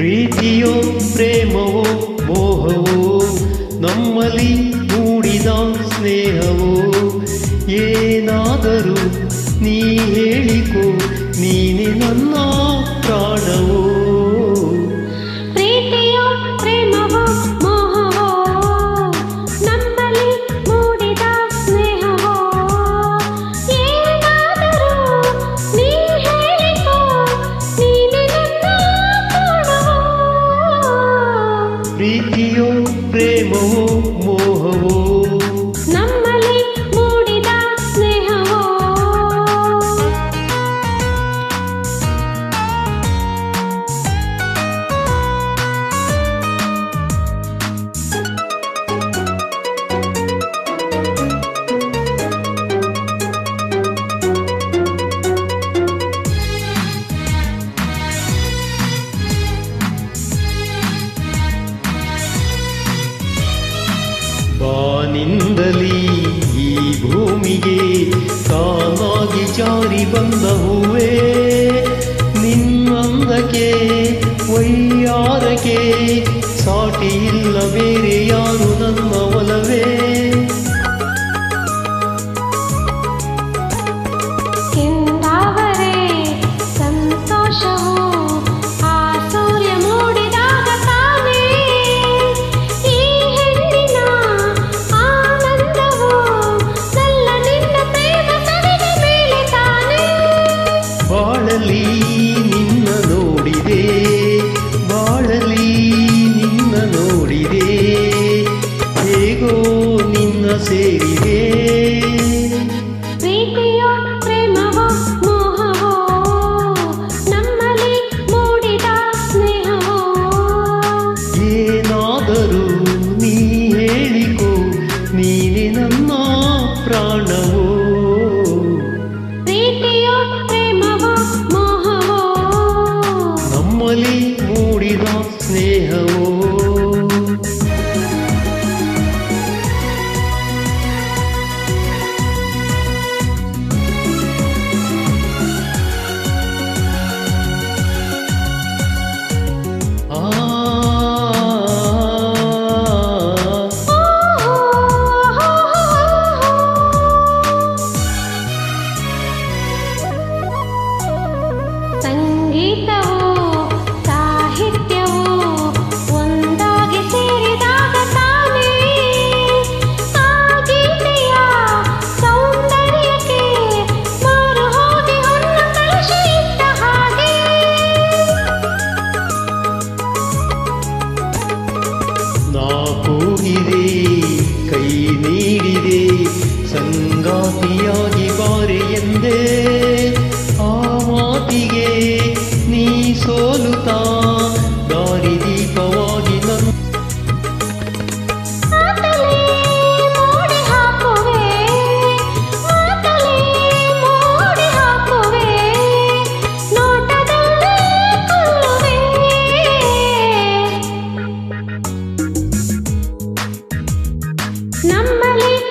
ಪ್ರೀತಿಯೋ ಪ್ರೇಮವೋ ಮೋಹವೋ ನಮ್ಮಲ್ಲಿ ಮೂಡಿದ ಸ್ನೇಹವೋ ಏನಾದರೂ ನೀ ಕಾಲಿನಿಂದಲೇ ಈ ಭೂಮಿಗೆ ಕಾಲಾಗಿ ಜಾರಿ ಬಂದ ಹೂವೇ ನಿನ್ನಂದಕ್ಕೆ ವೈಯಾರಕ್ಕೆ ಸಾಟಿ ಇಲ್ಲ ಬೇರೆ ಯಾರು? ಕೂಡಿದೆ ಕೈ ನೀಡಿದೆ ಸಂಗಾತಿಯಾಗಿ ಬಾರೆ ನಮ್ಮಲ್ಲಿ